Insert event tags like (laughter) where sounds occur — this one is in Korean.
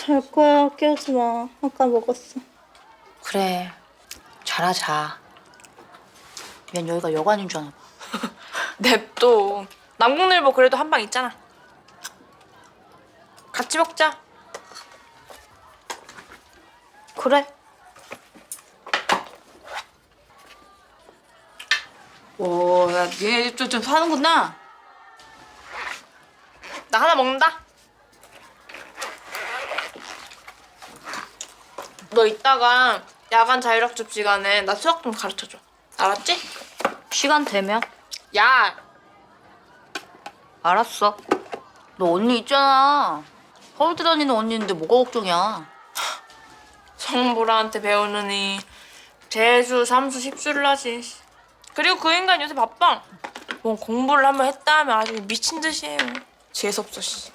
잘 거야. 깨우지 마. 아까 먹었어. 그래. 잘하자. 미안 여기가 여관인 줄 아나 봐. (laughs) 냅둬. 남궁일보 그래도 한 방 있잖아. 같이 먹자. 그래. 오, 야, 니네 집도 좀 사는구나. 나 하나 먹는다. 너 이따가 야간 자율학습 시간에 나 수학 좀 가르쳐줘. 알았지? 시간 되면 야, 알았어. 너 언니 있잖아. 서울대 다니는 언니인데 뭐가 걱정이야. 성보라한테 배우느니 재수, 삼수, 십수를 하지. 그리고 그 인간 요새 바빠. 뭐 공부를 한번 했다 하면 아주 미친 듯이 해요. 재수 없어 씨.